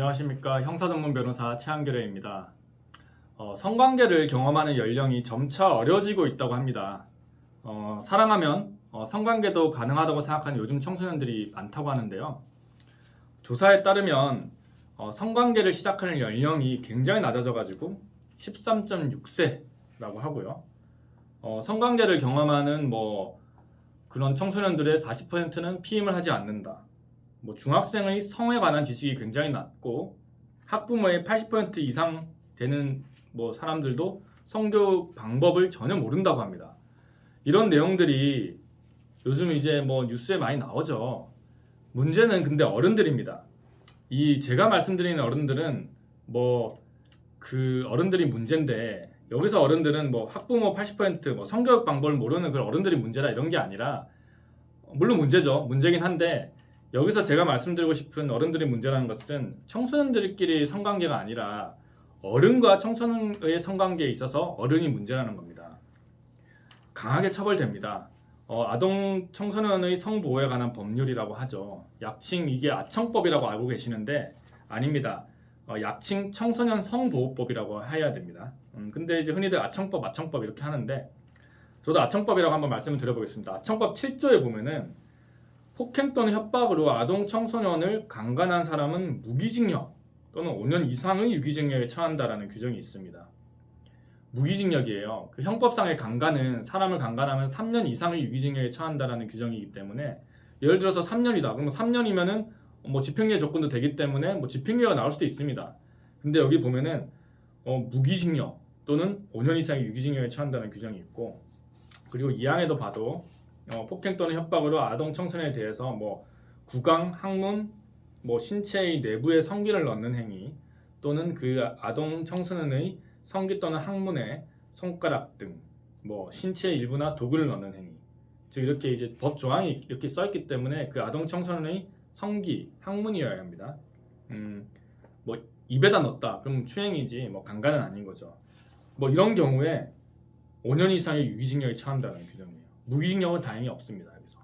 안녕하십니까 형사 전문 변호사 최한결입니다. 어, 성관계를 경험하는 연령이 점차 어려지고 있다고 합니다. 어, 사랑하면 어, 성관계도 가능하다고 생각하는 요즘 청소년들이 많다고 하는데요. 조사에 따르면 어, 성관계를 시작하는 연령이 굉장히 낮아져가지고 13.6세라고 하고요. 어, 성관계를 경험하는 뭐 그런 청소년들의 40%는 피임을 하지 않는다. 뭐 중학생의 성에 관한 지식이 굉장히 낮고 학부모의 80% 이상 되는 뭐 사람들도 성교육 방법을 전혀 모른다고 합니다. 이런 내용들이 요즘 이제 뭐 뉴스에 많이 나오죠. 문제는 근데 어른들입니다. 이 제가 말씀드리는 어른들은 뭐 그 어른들이 문제인데 여기서 어른들은 뭐 학부모 80%뭐 성교육 방법을 모르는 그런 어른들이 문제다 이런 게 아니라 물론 문제죠. 문제긴 한데 여기서 제가 말씀드리고 싶은 어른들의 문제라는 것은 청소년들끼리 성관계가 아니라 어른과 청소년의 성관계에 있어서 어른이 문제라는 겁니다. 강하게 처벌됩니다. 어, 아동 청소년의 성보호에 관한 법률이라고 하죠. 약칭 이게 아청법이라고 알고 계시는데 아닙니다. 어, 약칭 청소년 성보호법이라고 해야 됩니다. 음, 근데 이제 흔히들 아청법, 아청법 이렇게 하는데 저도 아청법이라고 한번 말씀을 드려보겠습니다. 아청법 7조에 보면은 폭행 또는 협박으로 아동 청소년을 강간한 사람은 무기징역 또는 5년 이상의 유기징역에 처한다라는 규정이 있습니다. 무기징역이에요. 그 형법상의 강간은 사람을 강간하면 3년 이상의 유기징역에 처한다라는 규정이기 때문에 예를 들어서 3년이다. 그러면 3년이면은 뭐 집행유예 조건도 되기 때문에 뭐 집행유예가 나올 수도 있습니다. 근데 여기 보면은 어, 무기징역 또는 5년 이상의 유기징역에 처한다는 규정이 있고 그리고 2항에도 봐도 어, 폭행 또는 협박으로 아동 청소년에 대해서 뭐 구강, 항문, 뭐 신체의 내부에 성기를 넣는 행위 또는 그 아동 청소년의 성기 또는 항문에 손가락 등 뭐 신체 일부나 도구를 넣는 행위 즉 이렇게 이제 법 조항이 이렇게 써 있기 때문에 그 아동 청소년의 성기, 항문이어야 합니다. 음, 뭐 입에다 넣었다 그럼 추행이지 뭐 강간은 아닌 거죠. 뭐 이런 경우에 5년 이상의 유기징역에 처한다는 규정이에요. 무기징역은 다행히 없습니다. 여기서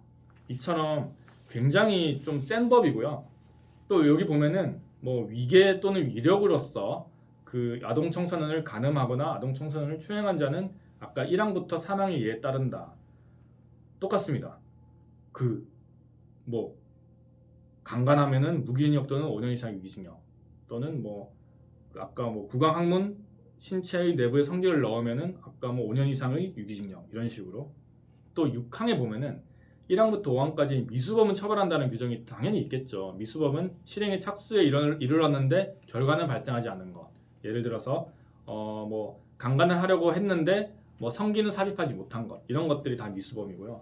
이처럼 굉장히 좀 센 법이고요. 또 여기 보면은 뭐 위계 또는 위력으로서 그 아동 청소년을 간음하거나 아동 청소년을 추행한 자는 아까 1항부터 3항의 예에 따른다. 똑같습니다. 그 뭐 강간하면은 무기징역 또는 5년 이상 유기징역 또는 뭐 아까 뭐 구강 항문 신체의 내부에 성기를 넣으면은 아까 뭐 5년 이상의 유기징역 이런 식으로 또 6항에 보면은 1항부터 5항까지 미수범은 처벌한다는 규정이 당연히 있겠죠. 미수범은 실행의 착수에 이르- 이르렀는데 결과는 발생하지 않는 것. 예를 들어서 어 뭐 강간을 하려고 했는데 뭐 성기는 삽입하지 못한 것 이런 것들이 다 미수범이고요.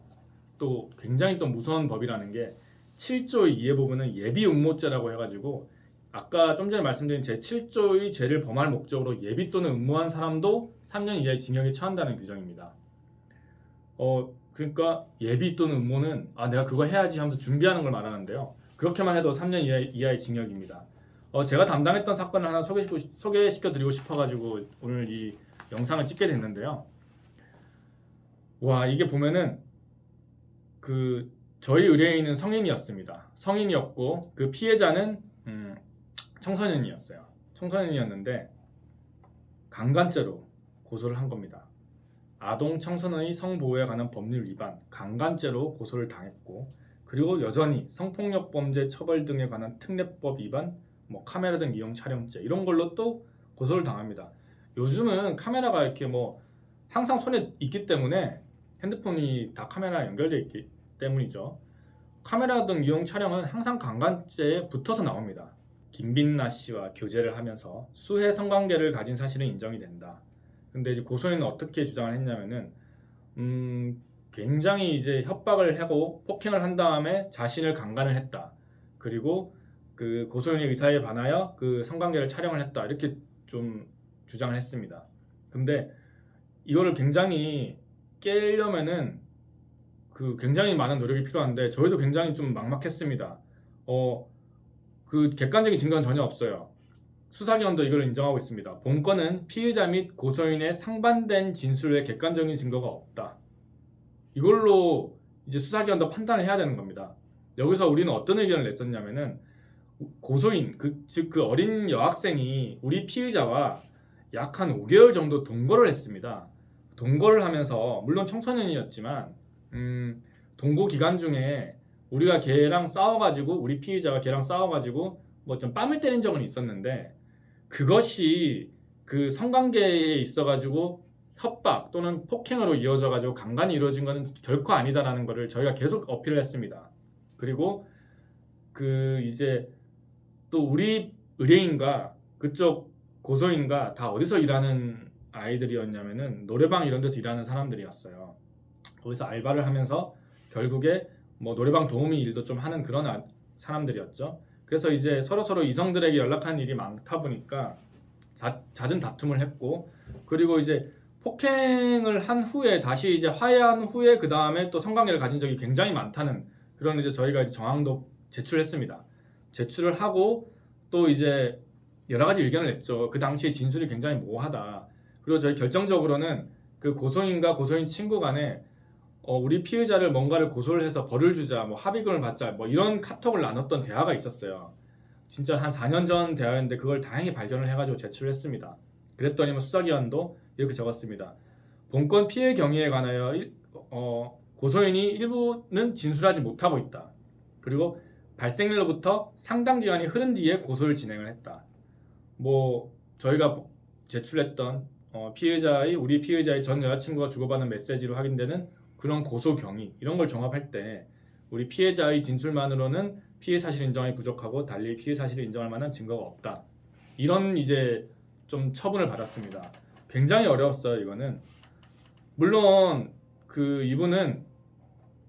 또 굉장히 또 무서운 법이라는 게 7조의 2에 보면은 예비 음모죄라고 해가지고 아까 좀 전에 말씀드린 제 7조의 죄를 범할 목적으로 예비 또는 음모한 사람도 3년 이하의 징역에 처한다는 규정입니다. 어 그러니까 예비 또는 음모는 아 내가 그거 해야지 하면서 준비하는 걸 말하는데요. 그렇게만 해도 3년 이하, 이하의 징역입니다. 어 제가 담당했던 사건을 하나 소개시켜, 소개시켜 드리고 싶어가지고 오늘 이 영상을 찍게 됐는데요. 와 이게 보면은 그 저희 의뢰인은 성인이었습니다. 성인이었고 그 피해자는 음, 청소년이었어요. 청소년이었는데 강간죄로 고소를 한 겁니다. 아동 청소년의 성보호에 관한 법률 위반, 강간죄로 고소를 당했고 그리고 여전히 성폭력 범죄 처벌 등에 관한 특례법 위반, 뭐 카메라 등 이용 촬영죄 이런 걸로 또 고소를 당합니다. 요즘은 카메라가 이렇게 뭐 항상 손에 있기 때문에 핸드폰이 다 카메라 연결돼 있기 때문이죠. 카메라 등 이용 촬영은 항상 강간죄에 붙어서 나옵니다. 김빈나 씨와 교제를 하면서 수해 성관계를 가진 사실은 인정이 된다. 근데 이제 고소인은 어떻게 주장을 했냐면은 음, 굉장히 이제 협박을 하고 폭행을 한 다음에 자신을 강간을 했다. 그리고 그 고소인의 의사에 반하여 그 성관계를 촬영을 했다. 이렇게 좀 주장을 했습니다. 근데 이거를 굉장히 깨려면은 그 굉장히 많은 노력이 필요한데 저희도 굉장히 좀 막막했습니다. 어, 그 객관적인 증거는 전혀 없어요. 수사기관도 이걸 인정하고 있습니다. 본건은 피의자 및 고소인의 상반된 진술의 객관적인 증거가 없다. 이걸로 이제 수사기관도 판단을 해야 되는 겁니다. 여기서 우리는 어떤 의견을 냈었냐면은 고소인 그즉그 어린 여학생이 우리 피의자와 약 한 5개월 정도 동거를 했습니다. 동거를 하면서 물론 청소년이었지만 음, 동거 기간 중에 우리가 걔랑 싸워가지고 우리 피의자가 걔랑 싸워가지고 뭐 좀 뺨을 때린 적은 있었는데 그것이 그 성관계에 있어 가지고 협박 또는 폭행으로 이어져 가지고 강간이 이루어진 것은 결코 아니다라는 것을 저희가 계속 어필을 했습니다. 그리고 그 이제 또 우리 의뢰인과 그쪽 고소인과 다 어디서 일하는 아이들이었냐면은 노래방 이런 데서 일하는 사람들이었어요. 거기서 알바를 하면서 결국에 뭐 노래방 도우미 일도 좀 하는 그런 아- 사람들이었죠. 그래서 이제 서로 서로 이성들에게 연락하는 일이 많다 보니까 자, 잦은 다툼을 했고 그리고 이제 폭행을 한 후에 다시 이제 화해한 후에 그 다음에 또 성관계를 가진 적이 굉장히 많다는 그런 이제 저희가 이제 정황도 제출했습니다. 제출을 하고 또 이제 여러 가지 의견을 냈죠. 그 당시에 진술이 굉장히 모호하다. 그리고 저희 결정적으로는 그 고소인과 고소인 친구 간에 어, 우리 피의자를 뭔가를 고소를 해서 벌을 주자, 뭐 합의금을 받자, 뭐 이런 카톡을 나눴던 대화가 있었어요. 진짜 한 4년 전 대화였는데 그걸 다행히 발견을 해가지고 제출을 했습니다. 그랬더니 뭐 수사기관도 이렇게 적었습니다. 본건 피해 경위에 관하여 일- 어, 고소인이 일부는 진술하지 못하고 있다. 그리고 발생일로부터 상당 기간이 흐른 뒤에 고소를 진행을 했다. 뭐 저희가 제출했던 어, 피해자의 우리 피해자의 전 여자친구가 주고받은 메시지로 확인되는 그런 고소 경위 이런 걸 종합할 때 우리 피해자의 진술만으로는 피해 사실 인정이 부족하고 달리 피해 사실을 인정할 만한 증거가 없다. 이런 이제 좀 처분을 받았습니다. 굉장히 어려웠어요 이거는. 물론 그 이분은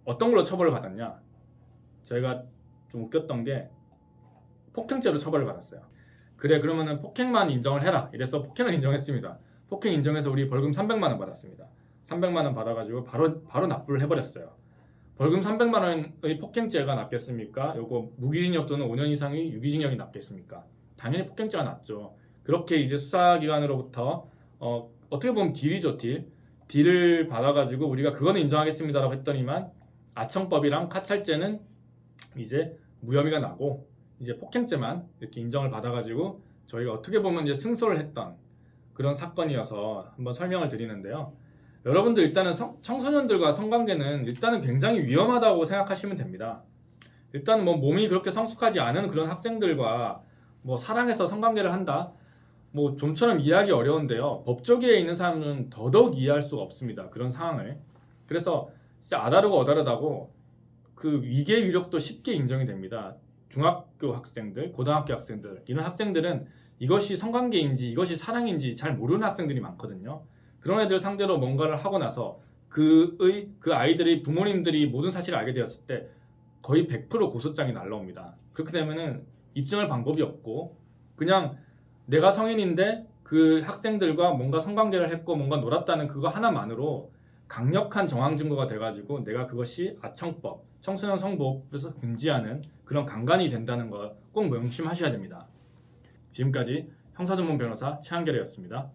어떤 걸로 처벌을 받았냐? 저희가 좀 웃겼던 게 폭행죄로 처벌을 받았어요. 그래 그러면은 폭행만 인정을 해라. 이래서 폭행을 인정했습니다. 폭행 인정해서 우리 벌금 300만 원 받았습니다. 300만 원 받아가지고 바로 바로 납부를 해버렸어요. 벌금 300만 원의 폭행죄가 낫겠습니까? 요거 무기징역 또는 5년 이상의 유기징역이 낫겠습니까? 당연히 폭행죄가 낫죠. 그렇게 이제 수사기관으로부터 어, 어떻게 보면 딜이죠 딜. 딜을 받아가지고 우리가 그거는 인정하겠습니다라고 했더니만 아청법이랑 카찰죄는 이제 무혐의가 나고 이제 폭행죄만 이렇게 인정을 받아가지고 저희가 어떻게 보면 이제 승소를 했던 그런 사건이어서 한번 설명을 드리는데요. 여러분들 일단은 성- 청소년들과 성관계는 일단은 굉장히 위험하다고 생각하시면 됩니다. 일단 뭐 몸이 그렇게 성숙하지 않은 그런 학생들과 뭐 사랑해서 성관계를 한다. 뭐 좀처럼 이해하기 어려운데요. 법조계에 있는 사람은 더더욱 이해할 수가 없습니다. 그런 상황을. 그래서 진짜 아다르고 어다르다고 그 위계 위력도 쉽게 인정이 됩니다. 중학교 학생들, 고등학교 학생들 이런 학생들은 이것이 성관계인지 이것이 사랑인지 잘 모르는 학생들이 많거든요. 그런 애들 상대로 뭔가를 하고 나서 그의 그 아이들의 부모님들이 모든 사실을 알게 되었을 때 거의 100% 고소장이 날라옵니다. 그렇게 되면은 입증할 방법이 없고 그냥 내가 성인인데 그 학생들과 뭔가 성관계를 했고 뭔가 놀았다는 그거 하나만으로 강력한 정황 증거가 돼가지고 내가 그것이 아청법, 청소년 성보호법에서 금지하는 그런 강간이 된다는 거꼭 명심하셔야 됩니다. 지금까지 형사전문 변호사 최한결이었습니다.